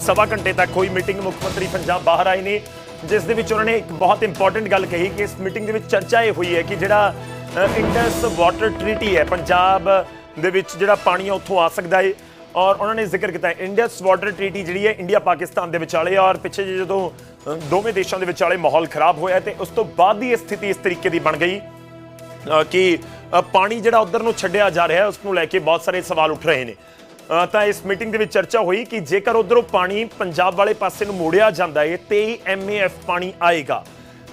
ਸਵਾ ਘੰਟੇ ਤੱਕ ਹੋਈ ਮੀਟਿੰਗ ਮੁੱਖ ਮੰਤਰੀ ਪੰਜਾਬ ਬਾਹਰ ਆਏ ਨੇ ਜਿਸ ਦੇ ਵਿੱਚ ਉਹਨਾਂ ਨੇ ਇੱਕ ਬਹੁਤ ਇੰਪੋਰਟੈਂਟ ਗੱਲ ਕਹੀ ਕਿ ਇਸ ਮੀਟਿੰਗ ਦੇ ਵਿੱਚ ਚਰਚਾ ਇਹ ਹੋਈ ਹੈ ਕਿ ਜਿਹੜਾ ਅ, ਇੰਡਸ ਵਾਟਰ ਟ੍ਰੀਟੀ ਹੈ ਪੰਜਾਬ ਦੇ ਵਿੱਚ ਜਿਹੜਾ ਪਾਣੀ ਹੈ ਉੱਥੋਂ ਆ ਸਕਦਾ ਹੈ ਔਰ ਉਹਨਾਂ ਨੇ ਜ਼ਿਕਰ ਕੀਤਾ ਹੈ ਇੰਡਸ ਵਾਟਰ ਟ੍ਰੀਟੀ ਜਿਹੜੀ ਹੈ ਇੰਡੀਆ ਪਾਕਿਸਤਾਨ ਦੇ ਵਿਚਾਲੇ ਔਰ ਪਿੱਛੇ ਜਿਹੇ ਜਦੋਂ ਦੋਵੇਂ ਦੇਸ਼ਾਂ ਦੇ ਵਿਚਾਲੇ ਮਾਹੌਲ ਖਰਾਬ ਹੋਇਆ ਤੇ ਉਸ ਤੋਂ ਬਾਅਦ ਦੀ ਇਹ ਸਥਿਤੀ ਇਸ ਤਰੀਕੇ ਦੀ ਬਣ ਗਈ ਕਿ ਪਾਣੀ ਜਿਹੜਾ ਉਧਰ ਨੂੰ ਛੱਡਿਆ ਜਾ ਰਿਹਾ ਹੈ ਉਸ ਨੂੰ ਲੈ ਕੇ ਬਹੁਤ ਸਾਰੇ ਸਵਾਲ ਉੱਠ ਰਹੇ ਨੇ। ਤਾਂ ਇਸ ਮੀਟਿੰਗ ਦੇ ਵਿੱਚ ਚਰਚਾ ਹੋਈ ਕਿ ਜੇਕਰ ਉਧਰੋਂ ਪਾਣੀ ਪੰਜਾਬ ਵਾਲੇ ਪਾਸੇ ਨੂੰ ਮੋੜਿਆ ਜਾਂਦਾ ਹੈ 23 ਐਮਏਐਫ ਪਾਣੀ ਆਏਗਾ।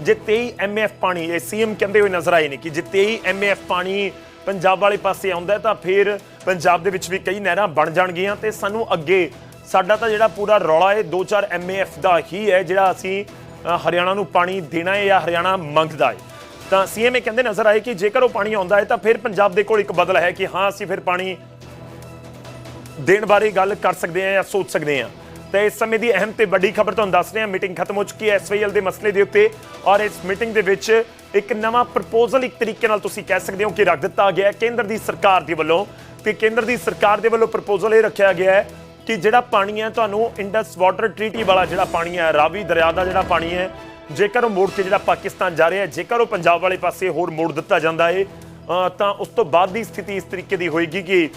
ਜੇ 23 ਐਮਏਐਫ ਪਾਣੀ, ਇਹ ਸੀਐਮ ਕਹਿੰਦੇ ਹੋਏ ਨਜ਼ਰ ਆਏ ਨੇ ਕਿ ਜੇ 23 ਐਮਏਐਫ ਪਾਣੀ ਪੰਜਾਬ ਵਾਲੇ ਪਾਸੇ ਆਉਂਦਾ ਤਾਂ ਫਿਰ ਪੰਜਾਬ ਦੇ ਵਿੱਚ ਵੀ ਕਈ ਨਹਿਰਾਂ ਬਣ ਜਾਣਗੀਆਂ ਤੇ ਸਾਨੂੰ ਅੱਗੇ ਸਾਡਾ ਤਾਂ ਜਿਹੜਾ ਪੂਰਾ ਰੌਲਾ ਹੈ 2-4 ਐਮਏਐਫ ਦਾ ਹੀ ਹੈ ਜਿਹੜਾ ਅਸੀਂ ਹਰਿਆਣਾ ਨੂੰ ਪਾਣੀ ਦੇਣਾ ਹੈ ਜਾਂ ਹਰਿਆਣਾ ਮੰਗਦਾ ਹੈ ਤਾਂ ਸੀਐਮ ਇਹ ਕਹਿੰਦੇ ਨਜ਼ਰ ਆਏ ਕਿ ਜੇਕਰ ਉਹ ਪਾਣੀ ਆਉਂਦਾ ਹੈ ਤਾਂ ਫਿਰ ਪੰਜਾਬ ਦੇ ਕੋਲ ਇੱਕ ਬਦਲ ਹੈ ਕਿ ਹਾਂ, ਅਸੀਂ ਫਿਰ ਪਾਣੀ ਦੇਣ ਬਾਰੇ ਗੱਲ ਕਰ ਸਕਦੇ ਹਾਂ ਜਾਂ ਸੋਚ ਸਕਦੇ ਹਾਂ। ਤੇ ਇਸ ਸਮੇਂ ਦੀ ਅਹਿਮ ਤੇ ਵੱਡੀ ਖਬਰ ਤੁਹਾਨੂੰ ਦੱਸ ਰਹੇ ਹਾਂ। ਮੀਟਿੰਗ ਖਤਮ ਹੋ ਚੁੱਕੀ ਹੈ। ਐਸਵਾਈਐਲ ਦੇ ਮਸਲੇ ਦੇ ਉੱਤੇ ਔਰ ਇਸ ਮੀਟਿੰਗ ਦੇ ਵਿੱਚ ਇੱਕ ਨਵਾਂ ਪ੍ਰਪੋਜ਼ਲ ਇੱਕ ਤਰੀਕੇ ਨਾਲ ਤੁਸੀਂ ਕਹਿ ਸਕਦੇ ਹੋ ਕਿ ਰੱਖ ਦਿੱਤਾ ਗਿਆ ਹੈ। ਕੇਂਦਰ ਦੀ ਸਰਕਾਰ ਦੇ ਵੱਲੋਂ ਤੇ ਕੇਂਦਰ ਦੀ ਸਰਕਾਰ ਦੇ ਵੱਲੋਂ ਪ੍ਰਪੋਜ਼ਲ ਇਹ ਰੱਖਿਆ ਗਿਆ ਹੈ ਕਿ ਜਿਹੜਾ ਪਾਣੀ ਹੈ ਤੁਹਾਨੂੰ ਇੰਡਸ ਵਾਟਰ ਟ੍ਰੀਟੀ ਵਾਲਾ ਜਿਹੜਾ ਪਾਣੀ ਹੈ, ਰਾਵੀ ਦਰਿਆ ਦਾ ਜਿਹੜਾ ਪਾਣੀ ਹੈ, ਜੇਕਰ ਉਹ ਮੋੜ ਕੇ ਜਿਹੜਾ ਪਾਕਿਸਤਾਨ ਜਾ ਰਿਹਾ ਹੈ, ਜੇਕਰ ਉਹ ਪੰਜਾਬ ਵਾਲੇ ਪਾਸੇ ਹੋਰ ਮੋੜ ਦਿੱਤਾ ਜਾਂਦਾ ਹੈ ਤਾਂ ਉਸ ਤੋਂ ਬਾਅਦ ਦੀ ਸਥਿਤੀ ਇਸ ਤਰੀਕੇ ਦੀ ਹੋਏਗੀ ਕਿ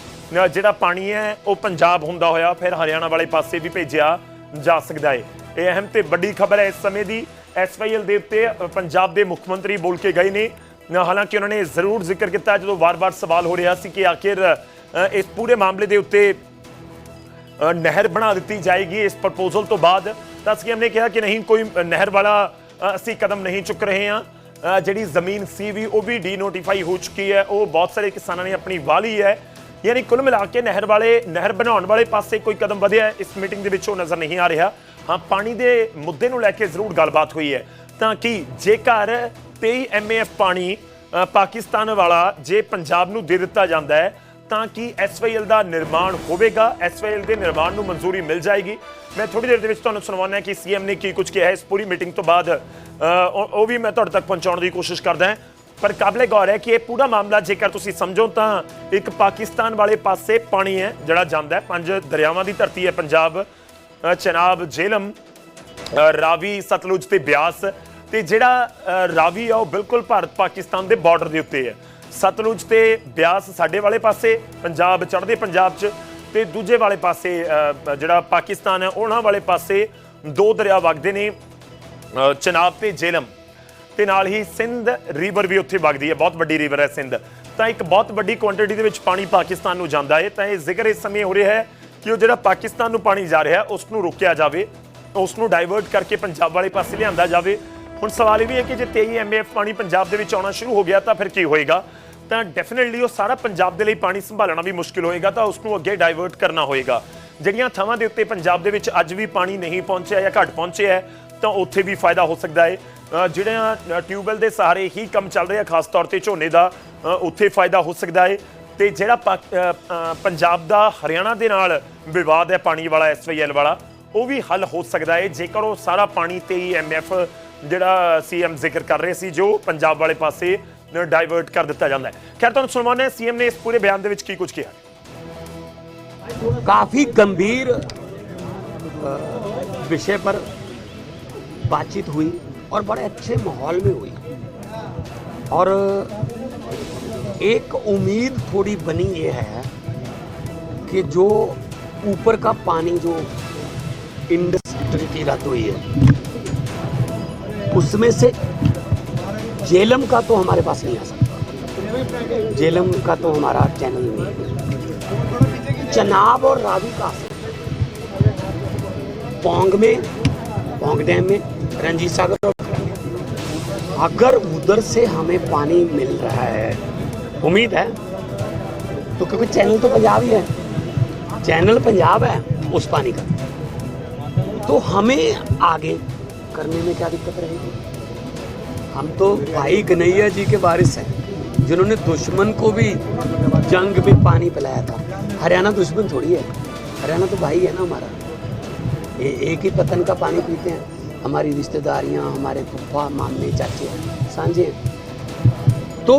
ਜਿਹੜਾ ਪਾਣੀ ਹੈ, ਉਹ ਪੰਜਾਬ ਹੁੰਦਾ ਹੋਇਆ, ਫਿਰ ਹਰਿਆਣਾ ਵਾਲੇ ਪਾਸੇ ਵੀ ਭੇਜਿਆ ਜਾ ਸਕਦਾ ਹੈ। ਇਹ ਅਹਿਮ ਤੇ ਵੱਡੀ ਖਬਰ ਹੈ ਇਸ ਸਮੇਂ ਦੀ। ਐਸਵਾਈਐਲ ਦੇ ਉੱਤੇ ਪੰਜਾਬ ਦੇ ਮੁੱਖ ਮੰਤਰੀ ਬੋਲ ਕੇ ਗਏ ਨੇ। ਹਾਲਾਂਕਿ ਉਹਨਾਂ ਨੇ ਜ਼ਰੂਰ ਜ਼ਿਕਰ ਕੀਤਾ ਜਦੋਂ ਵਾਰ-ਵਾਰ ਸਵਾਲ ਹੋ ਰਿਹਾ ਸੀ ਕਿ ਆਖਿਰ ਇਸ ਪੂਰੇ ਮਾਮਲੇ ਦੇ ਉੱਤੇ ਨਹਿਰ ਬਣਾ ਦਿੱਤੀ ਜਾਏਗੀ ਇਸ ਪ੍ਰਪੋਜ਼ਲ ਤੋਂ ਬਾਅਦ। ਤਾਂ ਸੀਐਮ ਨੇ ਕਿਹਾ ਕਿ ਨਹੀਂ, ਕੋਈ ਨਹਿਰ ਵਾਲਾ ਅਸੀਂ ਕਦਮ ਨਹੀਂ ਚੁੱਕ ਰਹੇ ਹਾਂ। ਜਿਹੜੀ ਜ਼ਮੀਨ ਸੀ ਵੀ ਉਹ ਵੀ ਡੀਨੋਟੀਫਾਈ ਹੋ ਚੁੱਕੀ ਹੈ। ਉਹ ਬਹੁਤ ਸਾਰੇ ਕਿਸਾਨਾਂ ਨੇ ਆਪਣੀ ਵਾਲੀ ਹੈ। ਯਾਨੀ ਕੁੱਲ ਮਿਲਾ ਕੇ ਨਹਿਰ ਵਾਲੇ, ਨਹਿਰ ਬਣਾਉਣ ਵਾਲੇ ਪਾਸੇ ਕੋਈ ਕਦਮ ਵਧਿਆ ਇਸ ਮੀਟਿੰਗ ਦੇ ਵਿੱਚ ਉਹ ਨਜ਼ਰ ਨਹੀਂ ਆ ਰਿਹਾ। ਹਾਂ, ਪਾਣੀ ਦੇ ਮੁੱਦੇ ਨੂੰ ਲੈ ਕੇ ਜ਼ਰੂਰ ਗੱਲਬਾਤ ਹੋਈ ਹੈ। ਤਾਂ ਕਿ ਜੇਕਰ 23 ਐਮਏਐਫ ਪਾਣੀ ਪਾਕਿਸਤਾਨ ਵਾਲਾ ਜੇ ਪੰਜਾਬ ਨੂੰ ਦੇ ਦਿੱਤਾ ਜਾਂਦਾ ਹੈ, ਤਾਂ ਕਿ ਐਸਵਾਈਐਲ ਦਾ ਨਿਰਮਾਣ ਹੋਵੇਗਾ। ਐਸਵਾਈਐਲ ਦੇ ਨਿਰਮਾਣ ਨੂੰ ਮਨਜ਼ੂਰੀ ਮਿਲ ਜਾਏਗੀ। ਮੈਂ ਥੋੜੀ ਦੇਰ ਦੇ ਵਿੱਚ ਤੁਹਾਨੂੰ ਸੁਣਾਉਣਾ ਹੈ ਕਿ ਸੀਐਮ ਨੇ ਕੀ ਕੁਝ ਕਿਹਾ ਇਸ ਪੂਰੀ ਮੀਟਿੰਗ ਤੋਂ ਬਾਅਦ ਉਹ ਵੀ ਮੈਂ ਤੁਹਾਡੇ ਤੱਕ ਪਹੁੰਚਾਉਣ ਦੀ ਕੋਸ਼ਿਸ਼ ਕਰਦਾ ਹਾਂ। ਪਰ ਕਾਬਲੇ ਗੌਰ ਹੈ ਕਿ ਇਹ ਪੂਰਾ ਮਾਮਲਾ ਜੇਕਰ ਤੁਸੀਂ ਸਮਝੋ ਤਾਂ ਇੱਕ ਪਾਕਿਸਤਾਨ ਵਾਲੇ ਪਾਸੇ ਪਾਣੀ ਹੈ, ਜਿਹੜਾ ਜਾਂਦਾ ਹੈ। ਪੰਜ ਦਰਿਆਵਾਂ ਦੀ ਧਰਤੀ ਹੈ, ਪੰਜਾਬ ਚਨਾਬ ਜੇਲਮ ਰਾਵੀ, ਸਤਲੁਜ ਤੇ ਬਿਆਸ। ਤੇ ਜਿਹੜਾ ਰਾਵੀ ਆ, ਉਹ ਬਿਲਕੁਲ ਭਾਰਤ ਪਾਕਿਸਤਾਨ ਦੇ ਬਾਰਡਰ ਦੇ ਉੱਤੇ ਹੈ। ਸਤਲੁਜ ਤੇ ਬਿਆਸ ਸਾਡੇ ਵਾਲੇ ਪਾਸੇ, ਪੰਜਾਬ ਚੜ੍ਹਦੇ ਪੰਜਾਬ 'ਚ। ਤੇ ਦੂਜੇ ਵਾਲੇ ਪਾਸੇ ਜਿਹੜਾ ਪਾਕਿਸਤਾਨ ਹੈ, ਉਹਨਾਂ ਵਾਲੇ ਪਾਸੇ ਦੋ ਦਰਿਆ ਵਗਦੇ ਨੇ ਚਨਾਬ ਤੇ ਜੇਲਮ। ਤੇ ਨਾਲ ਹੀ ਸਿੰਧ ਰਿਵਰ ਵੀ ਉੱਥੇ ਵਗਦੀ ਹੈ, ਬਹੁਤ ਵੱਡੀ ਰਿਵਰ ਹੈ ਸਿੰਧ। ਤਾਂ ਇੱਕ ਬਹੁਤ ਵੱਡੀ ਕੁਆਂਟੀਟੀ ਦੇ ਵਿੱਚ ਪਾਣੀ ਪਾਕਿਸਤਾਨ ਨੂੰ ਜਾਂਦਾ ਹੈ, ਤਾਂ ਇਹ ਜ਼ਿਕਰ ਇਸ ਸਮੇਂ ਹੋ ਰਿਹਾ ਹੈ ਕਿ ਉਹ ਜਿਹੜਾ ਪਾਕਿਸਤਾਨ ਨੂੰ ਪਾਣੀ ਜਾ ਰਿਹਾ ਉਸ ਨੂੰ ਰੋਕਿਆ ਜਾਵੇ ਉਸ ਨੂੰ ਡਾਈਵਰਟ ਕਰਕੇ ਪੰਜਾਬ ਵਾਲੇ ਪਾਸੇ ਲਿਆਂਦਾ ਜਾਵੇ। ਹੁਣ ਸਵਾਲ ਇਹ ਵੀ ਹੈ ਕਿ ਜੇ 23 ਐਮਏਐਫ ਪਾਣੀ ਪੰਜਾਬ ਦੇ ਵਿੱਚ ਆਉਣਾ ਸ਼ੁਰੂ ਹੋ ਗਿਆ ਤਾਂ ਫਿਰ ਕੀ ਹੋਏਗਾ? ਤਾਂ ਡੈਫੀਨਿਟਲੀ ਉਹ ਸਾਰਾ ਪੰਜਾਬ ਦੇ ਲਈ ਪਾਣੀ ਸੰਭਾਲਣਾ ਵੀ ਮੁਸ਼ਕਿਲ ਹੋਏਗਾ ਤਾਂ ਉਸ ਨੂੰ ਅੱਗੇ ਡਾਈਵਰਟ ਕਰਨਾ ਹੋਏਗਾ। ਜਿਹੜੀਆਂ ਥਾਵਾਂ ਦੇ ਉੱਤੇ ਪੰਜਾਬ ਦੇ ਵਿੱਚ ਅੱਜ ਵੀ ਪਾਣੀ ਨਹੀਂ ਪਹੁੰਚਿਆ ਜਾਂ ਘੱਟ ਪਹੁੰਚਿਆ ਹੈ ਤਾਂ ਉੱਥੇ ਵੀ ਫਾਇਦਾ ਹੋ ਸਕਦਾ ਹੈ। ਅ, ਜਿਹੜਿਆਂ ਟਿਊਬਵੈਲ ਦੇ ਸਹਾਰੇ ਹੀ ਕੰਮ ਚੱਲ ਰਿਹਾ ਖਾਸ ਤੌਰ ਤੇ ਝੋਨੇ ਦਾ ਉੱਥੇ ਫਾਇਦਾ ਹੋ ਸਕਦਾ ਹੈ। ਤੇ ਜਿਹੜਾ ਪਾਕ- ਪੰਜਾਬ ਦਾ ਹਰਿਆਣਾ ਦੇ ਨਾਲ ਵਿਵਾਦ ਹੈ ਪਾਣੀ ਵਾਲਾ ਐਸਵਾਈਐਲ ਵਾਲਾ ਉਹ ਵੀ ਹੱਲ ਹੋ ਸਕਦਾ ਹੈ। ਜੇਕਰ ਉਹ ਸਾਰਾ ਪਾਣੀ 23 ਐਮਐਫ ਜਿਹੜਾ ਸੀਐਮ ਜ਼ਿਕਰ ਕਰ ਰਹੇ ਸੀ ਜੋ ਪੰਜਾਬ ਵਾਲੇ ਪਾਸੇ ਡਾਈਵਰਟ ਕਰ ਦਿੱਤਾ ਜਾਂਦਾ ਹੈ ਖੈਰ ਤੁਹਾਨੂੰ ਸੁਣਵਾਉਣਾ ਹੈ ਸੀਐਮ ਨੇ ਇਸ ਪੂਰੇ ਬਿਆਨ ਦੇ ਵਿੱਚ ਕੀ ਕੁਝ ਕਿਹਾ काफी गंभीर अ, विषय पर बातचीत हुई और बड़े अच्छे माहौल में हुई और एक उम्मीद थोड़ी बनी ये है कि जो ऊपर का पानी जो इंडस्ट्री की रद्द हुई है उसमें से जेलम का तो हमारे पास नहीं आ सकता। जेलम का तो हमारा चैनल नहीं है। चनाब और रावी का पोंग में, पोंग डैम में, रंजीत सागर और अगर उधर से हमें पानी मिल रहा है, उम्मीद है तो क्योंकि चैनल तो पंजाब ही है। चैनल पंजाब है, उस पानी का। तो हमें आगे करने में क्या दिक्कत रहेगी? हम तो भाई गनैया जी के वारिस हैं, जिन्होंने दुश्मन को भी जंग में पानी पिलाया था हरियाणा दुश्मन थोड़ी है, हरियाणा तो भाई है ना हमारा ये एक ही पतन का पानी पीते हैं, हमारी रिश्तेदारियाँ, हमारे फुफ्फा मामे, चाचे, सांझे। तो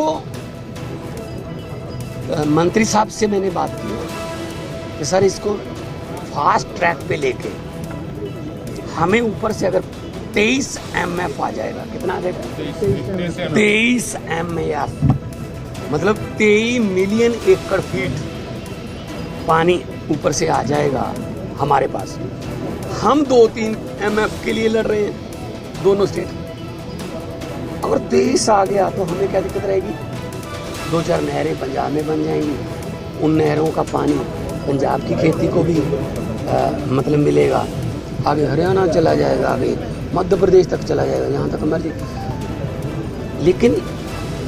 मंत्री साहब से मैंने बात की, कि सर इसको फास्ट ट्रैक पे लेके हमें ऊपर से अगर 23 एम एफ़ आ जाएगा। कितना आ जाएगा? तेईस एम एफ़ मतलब तेईस मिलियन एकड़ फीट पानी ऊपर से आ जाएगा हमारे पास। हम दो तीन एम एफ़ के लिए लड़ रहे हैं दोनों स्टेट अगर तेईस आ गया तो हमें क्या दिक्कत रहेगी? दो चार नहरें पंजाब में बन जाएँगी। उन नहरों का पानी पंजाब की खेती को भी आ, मतलब मिलेगा। आगे हरियाणा चला जाएगा आगे मध्य प्रदेश तक चला जाएगा यहाँ तक मर्ज़ी लेकिन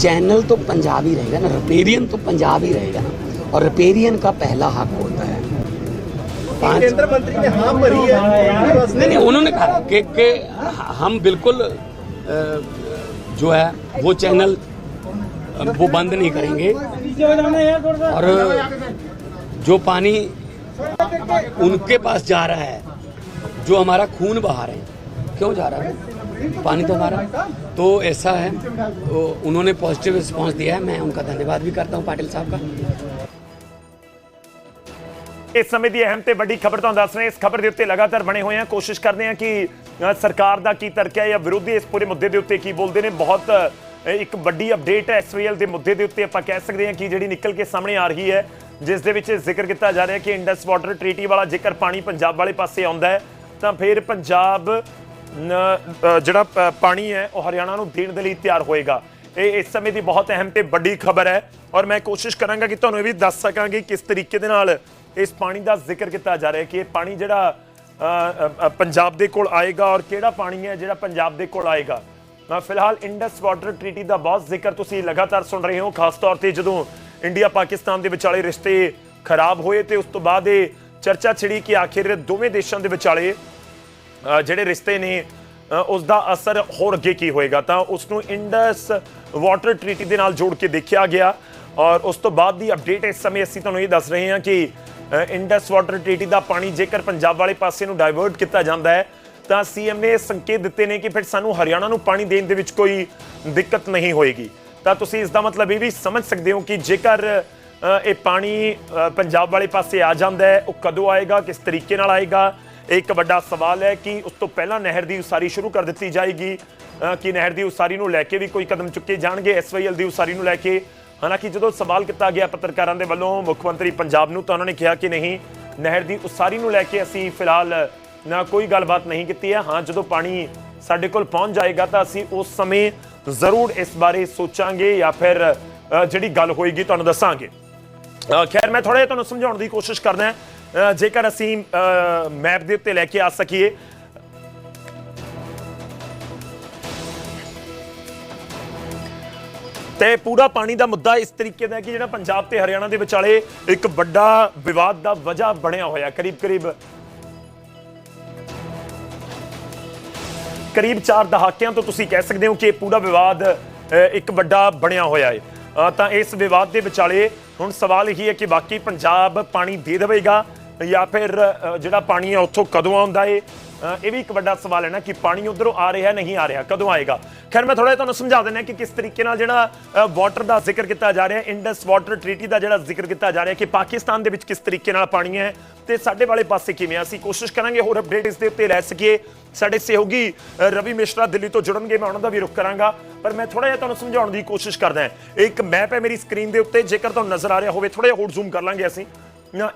चैनल तो पंजाबी रहेगा ना रिपेरियन तो पंजाबी रहेगा ना। और रिपेरियन का पहला हक हाँ होता है। केंद्र मंत्री ने हाँ भरी है नहीं। नहीं उन्होंने कहा कि, कि हम बिल्कुल जो है वो चैनल वो बंद नहीं करेंगे। और जो पानी उनके पास जा रहा है जो हमारा खून बहा रहे हैं क्यों जा रहा है पानी तो हमारा तो ऐसा है तो उन्होंने पॉजिटिव रिस्पांस दिया है मैं उनका धन्यवाद भी करता हूँ पाटिल साहब का ਇਸ ਸਮੇਂ ਦੀ ਅਹਿਮ ਤੇ ਵੱਡੀ ਖਬਰ ਤੁਹਾਨੂੰ ਦੱਸ ਰਹੇ ਹਾਂ। ਇਸ ਖਬਰ ਦੇ ਉੱਤੇ ਲਗਾਤਾਰ ਬਣੇ ਹੋਏ ਹਾਂ ਕੋਸ਼ਿਸ਼ ਕਰਦੇ ਹਾਂ ਕਿ ਅ, ਸਰਕਾਰ ਦਾ ਕੀ ਤਰਕ ਹੈ ਜਾਂ ਵਿਰੋਧੀ ਇਸ ਪੂਰੇ ਮੁੱਦੇ ਦੇ ਉੱਤੇ ਕੀ ਬੋਲਦੇ ਨੇ ਬਹੁਤ ਅ, ਇੱਕ ਵੱਡੀ ਅਪਡੇਟ ਹੈ ਐਸਵੀਐਲ ਦੇ ਮੁੱਦੇ ਦੇ ਉੱਤੇ ਆਪਾਂ ਕਹਿ ਸਕਦੇ ਹਾਂ ਕਿ ਜਿਹੜੀ ਨਿਕਲ ਕੇ ਸਾਹਮਣੇ ਆ ਰਹੀ ਹੈ ਜਿਸ ਦੇ ਵਿੱਚ ਜ਼ਿਕਰ ਕੀਤਾ ਜਾ ਰਿਹਾ ਕਿ ਇੰਡਸ ਵਾਟਰ ਟ੍ਰੀਟੀ ਵਾਲਾ ਜੇਕਰ ਪਾਣੀ ਪੰਜਾਬ ਵਾਲੇ ਪਾਸੇ ਆਉਂਦਾ ਹੈ ਤਾਂ ਫਿਰ ਪੰਜਾਬ ਨ- ਅ, ਜਿਹੜਾ ਪਾਣੀ ਹੈ, ਉਹ ਹਰਿਆਣਾ ਨੂੰ ਦੇਣ ਦੇ ਲਈ ਤਿਆਰ ਹੋਏਗਾ। ਇਹ ਇਸ ਸਮੇਂ ਦੀ ਬਹੁਤ ਅਹਿਮ ਤੇ ਵੱਡੀ ਖਬਰ ਹੈ ਔਰ ਮੈਂ ਕੋਸ਼ਿਸ਼ ਕਰਾਂਗਾ ਕਿ ਤੁਹਾਨੂੰ ਇਹ ਵੀ ਦੱਸ ਸਕਾਂ ਕਿ ਕਿਸ ਤਰੀਕੇ ਦੇ ਨਾਲ ਇਸ ਪਾਣੀ ਦਾ ਜ਼ਿਕਰ ਕੀਤਾ ਜਾ ਰਿਹਾ ਹੈ ਕਿ ਇਹ ਪਾਣੀ ਜਿਹੜਾ ਪੰਜਾਬ ਦੇ ਕੋਲ ਆਏਗਾ ਔਰ ਕਿਹੜਾ ਪਾਣੀ ਹੈ ਜਿਹੜਾ ਪੰਜਾਬ ਦੇ ਕੋਲ ਆਏਗਾ। ਫਿਲਹਾਲ ਇੰਡਸ ਵਾਟਰ ਟ੍ਰੀਟੀ ਦਾ ਬਹੁਤ ਜ਼ਿਕਰ ਤੁਸੀਂ ਲਗਾਤਾਰ ਸੁਣ ਰਹੇ ਹੋ, ਖਾਸ ਤੌਰ ਤੇ ਜਦੋਂ ਇੰਡੀਆ ਪਾਕਿਸਤਾਨ ਦੇ ਵਿਚਾਲੇ ਰਿਸ਼ਤੇ ਖਰਾਬ ਹੋਏ ਤੇ ਉਸ ਤੋਂ ਬਾਅਦ ਇਹ ਚਰਚਾ ਛਿੜੀ ਕਿ ਆਖਿਰ ਦੋਵੇਂ ਦੇਸ਼ਾਂ ਦੇ ਵਿਚਾਲੇ ਜਿਹੜੇ ਰਿਸ਼ਤੇ ਨੇ ਅ, ਉਸ ਦਾ ਅਸਰ ਹੋਰ ਅੱਗੇ ਕੀ ਹੋਏਗਾ? ਤਾਂ ਉਸ ਨੂੰ ਇੰਡਸ ਵਾਟਰ ਟ੍ਰੀਟੀ ਦੇ ਨਾਲ ਜੋੜ ਕੇ ਦੇਖਿਆ ਗਿਆ ਔਰ ਉਸ ਤੋਂ ਬਾਅਦ ਦੀ ਅਪਡੇਟ ਇਸ ਸਮੇਂ ਅਸੀਂ ਤੁਹਾਨੂੰ ਇਹ ਦੱਸ ਰਹੇ ਹਾਂ ਕਿ ਇੰਡਸ ਵਾਟਰ ਟ੍ਰੀਟੀ ਦਾ ਪਾਣੀ ਜੇਕਰ ਪੰਜਾਬ ਵਾਲੇ ਪਾਸੇ ਨੂੰ ਡਾਈਵਰਟ ਕੀਤਾ ਜਾਂਦਾ ਹੈ ਤਾਂ ਸੀਐਮ ਨੇ ਸੰਕੇਤ ਦਿੱਤੇ ਨੇ ਕਿ ਫਿਰ ਸਾਨੂੰ ਹਰਿਆਣਾ ਨੂੰ ਪਾਣੀ ਦੇਣ ਦੇ ਵਿੱਚ ਕੋਈ ਦਿੱਕਤ ਨਹੀਂ ਹੋਏਗੀ। ਤਾਂ ਤੁਸੀਂ ਇਸ ਦਾ ਮਤਲਬ ਇਹ ਵੀ ਸਮਝ ਸਕਦੇ ਹੋ ਕਿ ਜੇਕਰ ਇਹ ਪਾਣੀ ਪੰਜਾਬ ਵਾਲੇ ਪਾਸੇ ਆ ਜਾਂਦਾ ਹੈ ਉਹ ਕਦੋਂ ਆਏਗਾ ਕਿਸ ਤਰੀਕੇ ਨਾਲ ਆਏਗਾ ਇੱਕ ਵੱਡਾ ਸਵਾਲ ਹੈ ਕਿ ਉਸ ਤੋਂ ਪਹਿਲਾਂ ਨਹਿਰ ਦੀ ਉਸਾਰੀ ਸ਼ੁਰੂ ਕਰ ਦਿੱਤੀ ਜਾਏਗੀ ਕਿ ਨਹਿਰ ਦੀ ਉਸਾਰੀ ਨੂੰ ਲੈ ਕੇ ਵੀ ਕੋਈ ਕਦਮ ਚੁੱਕੇ ਜਾਣਗੇ ਐਸਵਾਈਐਲ ਦੀ ਉਸਾਰੀ ਨੂੰ ਲੈ ਕੇ? ਹਾਲਾਂਕਿ ਜਦੋਂ ਸਵਾਲ ਕੀਤਾ ਗਿਆ ਪੱਤਰਕਾਰਾਂ ਦੇ ਵੱਲੋਂ, ਮੁੱਖ ਮੰਤਰੀ ਪੰਜਾਬ ਨੂੰ ਤਾਂ ਉਹਨਾਂ ਨੇ ਕਿਹਾ ਕਿ ਨਹੀਂ, ਨਹਿਰ ਦੀ ਉਸਾਰੀ ਨੂੰ ਲੈ ਕੇ ਅਸੀਂ ਫਿਲਹਾਲ ਨਾ ਕੋਈ ਗੱਲਬਾਤ ਨਹੀਂ ਕੀਤੀ ਹੈ। ਹਾਂ, ਜਦੋਂ ਪਾਣੀ ਸਾਡੇ ਕੋਲ ਪਹੁੰਚ ਜਾਏਗਾ ਤਾਂ ਅਸੀਂ ਉਸ ਸਮੇਂ ਜ਼ਰੂਰ ਇਸ ਬਾਰੇ ਸੋਚਾਂਗੇ ਜਾਂ ਫਿਰ ਜਿਹੜੀ ਗੱਲ ਹੋਏਗੀ ਤੁਹਾਨੂੰ ਦੱਸਾਂਗੇ। ਖੈਰ, ਮੈਂ ਥੋੜਾ ਜਿਹਾ ਤੁਹਾਨੂੰ ਸਮਝਾਉਣ ਦੀ ਕੋਸ਼ਿਸ਼ ਕਰਦਾ ਹਾਂ। ਜੇਕਰ ਅਸੀਂ ਮੈਪ ਦੇ ਉੱਤੇ ਲੈ ਕੇ ਆ ਸਕੀਏ। ਤੇ ਪੂਰਾ ਪਾਣੀ ਦਾ ਮੁੱਦਾ ਇਸ ਤਰੀਕੇ ਦਾ ਹੈ ਕਿ ਜਿਹੜਾ ਪੰਜਾਬ ਤੇ ਹਰਿਆਣਾ ਦੇ ਵਿਚਾਲੇ ਇੱਕ ਵੱਡਾ ਵਿਵਾਦ ਦਾ ਵਜ੍ਹਾ ਬਣਿਆ ਹੋਇਆ ਕਰੀਬ ਕਰੀਬ ਕਰੀਬ 4 ਦਹਾਕਿਆਂ ਤੋਂ ਤੁਸੀਂ ਕਹਿ ਸਕਦੇ ਹੋ ਕਿ ਇਹ ਪੂਰਾ ਵਿਵਾਦ ਇੱਕ ਵੱਡਾ ਬਣਿਆ ਹੋਇਆ ਹੈ। ਤਾਂ ਇਸ ਵਿਵਾਦ ਦੇ ਵਿਚਾਲੇ ਹੁਣ ਸਵਾਲ ਇਹੀ ਹੈ ਕਿ ਬਾਕੀ ਪੰਜਾਬ ਪਾਣੀ ਦੇ ਦੇਵੇਗਾ? ਜਾਂ ਫਿਰ ਜਿਹੜਾ ਪਾਣੀ ਹੈ ਉੱਥੋਂ ਕਦੋਂ ਆਉਂਦਾ ਏ? ਇਹ ਵੀ ਇੱਕ ਵੱਡਾ ਸਵਾਲ ਹੈ ਨਾ ਕਿ ਪਾਣੀ ਉਧਰੋਂ ਆ ਰਿਹਾ ਨਹੀਂ ਆ ਰਿਹਾ, ਕਦੋਂ ਆਏਗਾ? ਖੈਰ, ਮੈਂ ਥੋੜਾ ਜਿਹਾ ਤੁਹਾਨੂੰ ਸਮਝਾ ਦਿੰਦਾ ਕਿ ਕਿਸ ਤਰੀਕੇ ਨਾਲ ਜਿਹੜਾ ਵਾਟਰ ਦਾ ਜ਼ਿਕਰ ਕੀਤਾ ਜਾ ਰਿਹਾ ਇੰਡਸ ਵਾਟਰ ਟ੍ਰੀਟੀ ਦਾ ਜਿਹੜਾ ਜ਼ਿਕਰ ਕੀਤਾ ਜਾ ਰਿਹਾ ਕਿ ਪਾਕਿਸਤਾਨ ਦੇ ਵਿੱਚ ਕਿਸ ਤਰੀਕੇ ਨਾਲ ਪਾਣੀ ਹੈ ਤੇ ਸਾਡੇ ਵਾਲੇ ਪਾਸੇ ਕਿਵੇਂ ਆ? ਅਸੀਂ ਕੋਸ਼ਿਸ਼ ਕਰਾਂਗੇ ਹੋਰ ਅਪਡੇਟ ਇਸ ਦੇ ਉੱਤੇ ਲੈ ਸਕੀਏ। ਸਾਡੇ ਸਹਿਯੋਗੀ ਰਵੀ ਮਿਸ਼ਰਾ ਦਿੱਲੀ ਤੋਂ ਜੁੜਨਗੇ, ਮੈਂ ਉਹਨਾਂ ਦਾ ਵੀ ਰੁਖ ਕਰਾਂਗਾ। ਪਰ ਮੈਂ ਥੋੜਾ ਜਿਹਾ ਤੁਹਾਨੂੰ ਸਮਝਾਉਣ ਦੀ ਕੋਸ਼ਿਸ਼ ਕਰਦਾ ਇੱਕ ਮੈਪ ਹੈ ਮੇਰੀ ਸਕਰੀਨ ਦੇ ਉੱਤੇ, ਜੇਕਰ ਤੁਹਾਨੂੰ ਨਜ਼ਰ ਆ ਰਿਹਾ ਹੋਵੇ ਥੋੜਾ ਜਿਹਾ ਹੋਰ ਜ਼ੂਮ ਕਰ ਲਾਂਗੇ ਅਸੀਂ।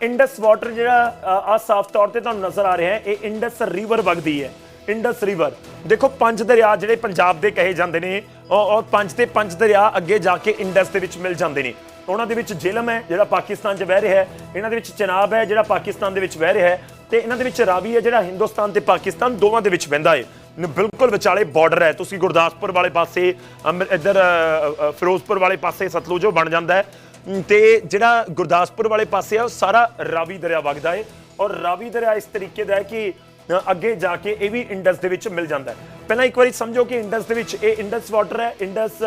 ਇੰਡਸ ਵਾਟਰ ਜਿਹੜਾ ਆ ਸਾਫ਼ ਤੌਰ ਤੇ ਤੁਹਾਨੂੰ ਨਜ਼ਰ ਆ ਰਿਹਾ ਹੈ, ਇਹ ਇੰਡਸ ਰਿਵਰ ਵਗਦੀ ਹੈ। ਇੰਡਸ ਰਿਵਰ ਦੇਖੋ, ਪੰਜ ਦਰਿਆ ਜਿਹੜੇ ਪੰਜਾਬ ਦੇ ਕਹੇ ਜਾਂਦੇ ਨੇ ਔਰ ਪੰਜ ਤੇ ਪੰਜ ਦਰਿਆ ਅੱਗੇ ਜਾ ਕੇ ਇੰਡਸ ਦੇ ਵਿੱਚ ਮਿਲ ਜਾਂਦੇ ਨੇ। ਉਹਨਾਂ ਦੇ ਵਿੱਚ ਜੇਲਮ ਹੈ, ਜਿਹੜਾ ਪਾਕਿਸਤਾਨ 'ਚ ਵਹਿ ਰਿਹਾ ਹੈ। ਇਹਨਾਂ ਦੇ ਵਿੱਚ ਚਨਾਬ ਹੈ, ਜਿਹੜਾ ਪਾਕਿਸਤਾਨ ਦੇ ਵਿੱਚ ਵਹਿ ਰਿਹਾ ਹੈ। ਤੇ ਇਹਨਾਂ ਦੇ ਵਿੱਚ ਰਾਵੀ ਹੈ, ਜਿਹੜਾ ਹਿੰਦੁਸਤਾਨ ਤੇ ਪਾਕਿਸਤਾਨ ਦੋਵਾਂ ਦੇ ਵਿੱਚ ਵਹਿੰਦਾ ਹੈ। ਬਿਲਕੁਲ ਵਿਚਾਲੇ ਬਾਰਡਰ ਹੈ। ਤੁਸੀਂ ਗੁਰਦਾਸਪੁਰ ਵਾਲੇ ਪਾਸੇ, ਅੰਮ੍ਰਿ- ਇੱਧਰ ਫਿਰੋਜ਼ਪੁਰ ਵਾਲੇ ਪਾਸੇ ਸਤਲੁਜ ਬਣ ਜਾਂਦਾ ਹੈ। ਤੇ ਜਿਹੜਾ ਗੁਰਦਾਸਪੁਰ ਵਾਲੇ ਪਾਸੇ ਆ, ਉਹ ਸਾਰਾ ਰਾਵੀ ਦਰਿਆ ਵਗਦਾ ਹੈ ਔਰ ਰਾਵੀ ਦਰਿਆ ਇਸ ਤਰੀਕੇ ਦਾ ਹੈ ਕਿ ਅੱਗੇ ਜਾ ਕੇ ਇਹ ਵੀ ਇੰਡਸ ਦੇ ਵਿੱਚ ਮਿਲ ਜਾਂਦਾ ਹੈ। ਪਹਿਲਾਂ ਇੱਕ ਵਾਰੀ ਸਮਝੋ ਕਿ ਇੰਡਸ ਦੇ ਵਿੱਚ ਇਹ ਇੰਡਸ ਵਾਟਰ ਹੈ, ਇੰਡਸ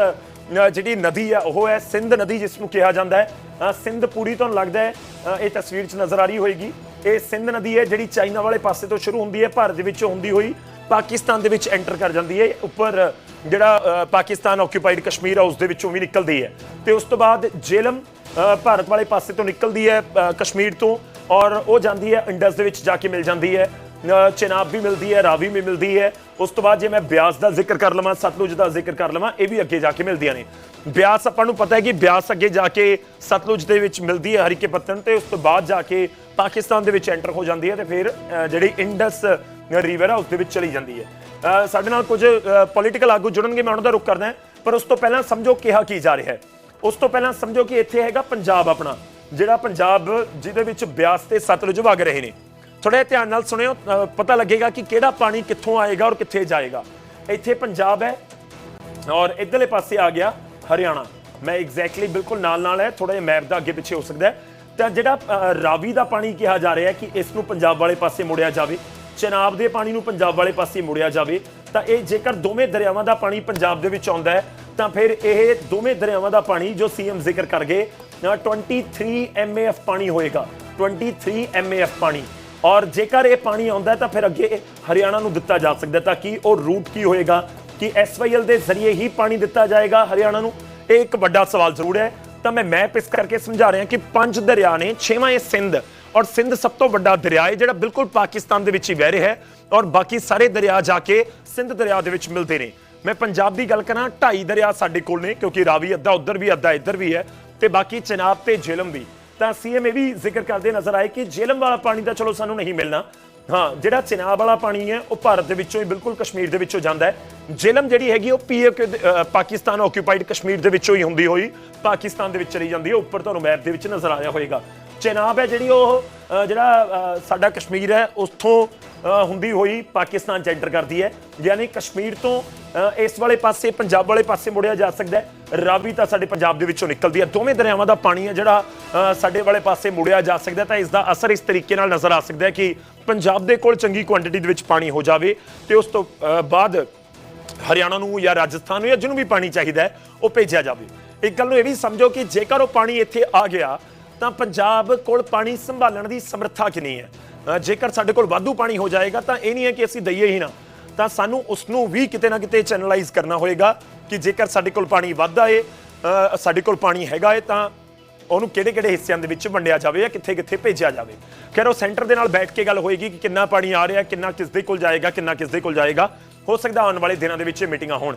ਜਿਹੜੀ ਨਦੀ ਹੈ ਉਹ ਹੈ ਸਿੰਧ ਨਦੀ ਜਿਸ ਨੂੰ ਕਿਹਾ ਜਾਂਦਾ ਹੈ। ਸਿੰਧ ਪੂਰੀ ਤੁਹਾਨੂੰ ਲੱਗਦਾ ਹੈ ਇਹ ਤਸਵੀਰ 'ਚ ਨਜ਼ਰ ਆ ਰਹੀ ਹੋਏਗੀ। ਇਹ ਸਿੰਧ ਨਦੀ ਹੈ ਜਿਹੜੀ ਚਾਈਨਾ ਵਾਲੇ ਪਾਸੇ ਤੋਂ ਸ਼ੁਰੂ ਹੁੰਦੀ ਹੈ, ਭਾਰਤ ਦੇ ਵਿੱਚ ਹੁੰਦੀ ਹੋਈ, ਪਾਕਿਸਤਾਨ ਦੇ ਵਿੱਚ ਐਂਟਰ ਕਰ ਜਾਂਦੀ ਹੈ। ਉੱਪਰ ਜਿਹੜਾ ਪਾਕਿਸਤਾਨ ਆਕਿਊਪਾਈਡ ਕਸ਼ਮੀਰ ਆ ਉਸ ਦੇ ਵਿੱਚੋਂ ਵੀ ਨਿਕਲਦੀ ਹੈ। ਤੇ ਉਸ ਤੋਂ ਬਾਅਦ ਜੇਲਮ ਭਾਰਤ ਵਾਲੇ ਪਾਸੇ ਤੋਂ ਨਿਕਲਦੀ ਹੈ ਕਸ਼ਮੀਰ ਤੋਂ ਔਰ ਉਹ ਜਾਂਦੀ ਹੈ ਇੰਡਸ ਦੇ ਵਿੱਚ ਜਾ ਕੇ ਮਿਲ ਜਾਂਦੀ ਹੈ। ਅ, ਚੇਨਾਬ ਵੀ ਮਿਲਦੀ ਹੈ ਰਾਵੀ ਵੀ ਮਿਲਦੀ ਹੈ। ਉਸ ਤੋਂ ਬਾਅਦ ਜੇ ਮੈਂ ਬਿਆਸ ਦਾ ਜ਼ਿਕਰ ਕਰ ਲਵਾਂ ਸਤਲੁਜ ਦਾ ਜ਼ਿਕਰ ਕਰ ਲਵਾਂ ਇਹ ਵੀ ਅੱਗੇ ਜਾ ਕੇ ਮਿਲਦੀਆਂ ਨੇ। ਬਿਆਸ ਆਪਾਂ ਨੂੰ ਪਤਾ ਹੈ ਕਿ ਬਿਆਸ ਅੱਗੇ ਜਾ ਕੇ ਸਤਲੁਜ ਦੇ ਵਿੱਚ ਮਿਲਦੀ ਹੈ ਹਰੀਕੇ ਪੱਤਨ ਤੇ ਉਸ ਤੋਂ ਬਾਅਦ ਜਾ ਕੇ ਪਾਕਿਸਤਾਨ ਦੇ ਵਿੱਚ ਐਂਟਰ ਹੋ ਜਾਂਦੀ ਹੈ ਤੇ ਫਿਰ ਜਿਹੜੀ ਇੰਡਸ ਰਿਵਰ ਹੈ ਉਸ ਦੇ ਵਿੱਚ ਚਲੀ ਜਾਂਦੀ ਹੈ। ਸਾਡੇ ਨਾਲ ਕੁਝ ਪੋਲੀਟੀਕਲ ਆਗੂ ਜੁੜਨਗੇ, ਮੈਂ ਉਹਨਾਂ ਦਾ ਰੁਖ ਕਰਦਾ ਪਰ ਉਸ ਤੋਂ ਪਹਿਲਾਂ ਸਮਝੋ ਕਿਹਾ ਕੀ ਜਾ ਰਿਹਾ ਹੈ। ਉਸ ਤੋਂ ਪਹਿਲਾਂ ਸਮਝੋ ਕਿ ਇੱਥੇ ਹੈਗਾ ਪੰਜਾਬ ਆਪਣਾ, ਜਿਹੜਾ ਪੰਜਾਬ ਜਿਹਦੇ ਵਿੱਚ ਬਿਆਸ ਤੇ ਸਤਲੁਜ ਵਗ ਰਹੇ ਨੇ। ਥੋੜੇ ਧਿਆਨ ਨਾਲ ਸੁਣਿਓ ਪਤਾ ਲੱਗੇਗਾ ਕਿ ਕਿਹੜਾ ਪਾਣੀ ਕਿੱਥੋਂ ਆਏਗਾ ਔਰ ਕਿੱਥੇ ਜਾਏਗਾ। ਇੱਥੇ ਪੰਜਾਬ ਹੈ ਔਰ ਇਧਰਲੇ ਪਾਸੇ ਆ ਗਿਆ ਹਰਿਆਣਾ। ਮੈਂ ਐਗਜ਼ੈਕਟਲੀ ਬਿਲਕੁਲ ਨਾਲ ਨਾਲ ਹੈ ਥੋੜਾ ਜਿਹਾ ਮੈਪ ਦਾ ਅੱਗੇ ਪਿੱਛੇ ਹੋ ਸਕਦਾ ਹੈ। ਤਾਂ ਜਿਹੜਾ ਰਾਵੀ ਦਾ ਪਾਣੀ ਕਿਹਾ ਜਾ ਰਿਹਾ ਕਿ ਇਸ ਨੂੰ ਪੰਜਾਬ ਵਾਲੇ ਪਾਸੇ ਮੋੜਿਆ ਜਾਵੇ ਚਨਾਬ ਦੇ ਪਾਣੀ ਨੂੰ ਪੰਜਾਬ ਵਾਲੇ ਪਾਸੇ ਮੋੜਿਆ ਜਾਵੇ ਤਾਂ ਇਹ ਜੇਕਰ ਦੋਵੇਂ ਦਰਿਆਵਾਂ ਦਾ ਪਾਣੀ ਪੰਜਾਬ ਦੇ ਵਿੱਚ ਆਉਂਦਾ ਹੈ ਤਾਂ ਫਿਰ ਇਹ ਦੋਵੇਂ ਦਰਿਆਵਾਂ ਦਾ ਪਾਣੀ ਜੋ ਸੀਐਮ ਜ਼ਿਕਰ ਕਰ ਗਏ ਅ, 23 ਐਮਏਐਫ ਪਾਣੀ ਹੋਏਗਾ 23 ਐਮਏਐਫ ਪਾਣੀ। ਔਰ ਜੇਕਰ ਇਹ ਪਾਣੀ ਆਉਂਦਾ ਤਾਂ ਫਿਰ ਅੱਗੇ ਹਰਿਆਣਾ ਨੂੰ ਦਿੱਤਾ ਜਾ ਸਕਦਾ ਤਾਂ ਕਿ ਉਹ ਰੂਟ ਕੀ ਹੋਏਗਾ ਕਿ ਐਸਵਾਈਐਲ ਦੇ ਜ਼ਰੀਏ ਹੀ ਪਾਣੀ ਦਿੱਤਾ ਜਾਏਗਾ ਹਰਿਆਣਾ ਨੂੰ। ਇਹ ਇੱਕ ਵੱਡਾ ਸਵਾਲ ਜ਼ਰੂਰ ਹੈ ਤਾਂ ਮੈਂ ਮੈਪ ਇਸ ਕਰਕੇ ਸਮਝਾ ਰਿਹਾ ਕਿ ਪੰਜ ਦਰਿਆ ਨੇ, ਛੇਵਾਂ ਇਹ ਸਿੰਧ, ਔਰ ਸਿੰਧ ਸਭ ਤੋਂ ਵੱਡਾ ਦਰਿਆ ਹੈ, ਜਿਹੜਾ ਬਿਲਕੁਲ ਪਾਕਿਸਤਾਨ ਦੇ ਵਿੱਚ ਹੀ ਵਹਿ ਰਿਹਾ ਹੈ, ਔਰ ਬਾਕੀ ਸਾਰੇ ਦਰਿਆ ਜਾ ਕੇ ਸਿੰਧ ਦਰਿਆ ਦੇ ਵਿੱਚ ਮਿਲਦੇ ਨੇ। ਮੈਂ ਪੰਜਾਬ ਦੀ ਗੱਲ ਕਰਾਂ, ਢਾਈ ਦਰਿਆ ਸਾਡੇ ਕੋਲ ਨੇ, ਕਿਉਂਕਿ ਰਾਵੀ ਅੱਧਾ ਉੱਧਰ ਵੀ, ਅੱਧਾ ਇੱਧਰ ਵੀ ਹੈ, ਤੇ ਬਾਕੀ ਚਨਾਬ ਤੇ ਜੇਲਮ ਵੀ। ਤਾਂ ਸੀਐਮ ਇਹ ਵੀ ਜ਼ਿਕਰ ਕਰਦੇ ਨਜ਼ਰ ਆਏ ਕਿ ਜੇਲਮ ਵਾਲਾ ਪਾਣੀ ਤਾਂ ਚਲੋ ਸਾਨੂੰ ਨਹੀਂ ਮਿਲਣਾ ਹਾਂ, ਜਿਹੜਾ ਚਨਾਬ ਵਾਲਾ ਪਾਣੀ ਹੈ, ਉਹ ਭਾਰਤ ਦੇ ਵਿੱਚੋਂ ਹੀ ਬਿਲਕੁਲ ਕਸ਼ਮੀਰ ਦੇ ਵਿੱਚੋਂ ਜਾਂਦਾ ਹੈ। ਜੇਲਮ ਜਿਹੜੀ ਹੈਗੀ, ਉਹ ਪੀਏ ਪਾਕਿਸਤਾਨ ਆਕਿਊਪਾਈਡ ਕਸ਼ਮੀਰ ਦੇ ਵਿੱਚੋਂ ਹੀ ਹੁੰਦੀ ਹੋਈ, ਪਾਕਿਸਤਾਨ ਦੇ ਵਿੱਚ ਚਲੀ ਜਾਂਦੀ ਹੈ। ਉੱਪਰ ਤੁਹਾਨੂੰ ਮੈਪ ਦੇ ਵਿੱਚ ਨਜ਼ਰ ਆਇਆ ਹੋਏਗਾ ਚਨਾਬ ਹੈ ਜਿਹੜੀ ਉਹ ਜਿਹੜਾ ਸਾਡਾ ਕਸ਼ਮੀਰ ਹੈ, ਉੱਥੋਂ ਹੁੰਦੀ ਹੋਈ ਪਾਕਿਸਤਾਨ ਚ ਐਂਟਰ ਕਰਦੀ ਹੈ। ਯਾਨੀ ਕਸ਼ਮੀਰ ਤੋਂ ਇਸ ਵਾਲੇ ਪਾਸੇ, ਪੰਜਾਬ ਵਾਲੇ ਪਾਸੇ ਮੁੜਿਆ ਜਾ ਸਕਦਾ ਹੈ। ਰਾਵੀ ਤਾਂ ਸਾਡੇ ਪੰਜਾਬ ਦੇ ਵਿੱਚੋਂ ਨਿਕਲਦੀ ਹੈ। ਦੋਵੇਂ ਦਰਿਆਵਾਂ ਦਾ ਪਾਣੀ ਹੈ ਜਿਹੜਾ ਸਾਡੇ ਵਾਲੇ ਪਾਸੇ ਮੁੜਿਆ ਜਾ ਸਕਦਾ ਤਾਂ ਇਸ ਦਾ ਅਸਰ ਇਸ ਤਰੀਕੇ ਨਾਲ ਨਜ਼ਰ ਆ ਸਕਦਾ ਹੈ ਕਿ ਪੰਜਾਬ ਦੇ ਕੋਲ ਚੰਗੀ ਕੁਆਂਟੀਟੀ ਦੇ ਵਿੱਚ ਪਾਣੀ ਹੋ ਜਾਵੇ ਤੇ ਉਸ ਤੋਂ ਬਾਅਦ ਹਰਿਆਣਾ ਨੂੰ ਜਾਂ ਰਾਜਸਥਾਨ ਨੂੰ ਜਾਂ ਜਿਹਨੂੰ ਵੀ ਪਾਣੀ ਚਾਹੀਦਾ ਹੈ, ਉਹ ਭੇਜਿਆ ਜਾਵੇ। ਇੱਕ ਗੱਲ ਨੂੰ ਇਹ ਵੀ ਸਮਝੋ ਕਿ ਜੇਕਰ ਉਹ ਪਾਣੀ ਇੱਥੇ ਆ ਗਿਆ, ਤਾਂ ਪੰਜਾਬ ਕੋਲ ਪਾਣੀ ਸੰਭਾਲਣ ਦੀ ਸਮਰੱਥਾ ਕਿੰਨੀ ਹੈ? ਜੇਕਰ ਸਾਡੇ ਕੋਲ ਵਾਧੂ ਪਾਣੀ ਹੋ ਜਾਏਗਾ ਤਾਂ ਇਹ ਨਹੀਂ ਹੈ ਕਿ ਅਸੀਂ ਦਈਏ ਹੀ ਨਾ। ਤਾਂ ਸਾਨੂੰ ਉਸ ਨੂੰ ਵੀ ਕਿਤੇ ਨਾ ਕਿਤੇ ਚੈਨਲਾਈਜ਼ ਕਰਨਾ ਹੋਏਗਾ। ਕਿ ਜੇਕਰ ਸਾਡੇ ਕੋਲ ਪਾਣੀ ਵੱਧਦਾ ਏ ਸਾਡੇ ਕੋਲ ਪਾਣੀ ਹੈਗਾ ਏ, ਤਾਂ ਉਹਨੂੰ ਕਿਹੜੇ ਕਿਹੜੇ ਹਿੱਸਿਆਂ ਦੇ ਵਿੱਚ ਵੰਡਿਆ ਜਾਵੇ ਜਾਂ ਕਿੱਥੇ ਕਿੱਥੇ ਭੇਜਿਆ ਜਾਵੇ। ਖੈਰ, ਉਹ ਸੈਂਟਰ ਦੇ ਨਾਲ ਬੈਠ ਕੇ ਗੱਲ ਹੋਏਗੀ ਕਿ ਕਿੰਨਾ ਪਾਣੀ ਆ ਰਿਹਾ, ਕਿੰਨਾ ਕਿਸ ਦੇ ਕੋਲ ਜਾਏਗਾ, ਕਿੰਨਾ ਕਿਸ ਦੇ ਕੋਲ ਜਾਏਗਾ। ਹੋ ਸਕਦਾ ਆਉਣ ਵਾਲੇ ਦਿਨਾਂ ਦੇ ਵਿੱਚ ਇਹ ਮੀਟਿੰਗਾਂ ਹੋਣ।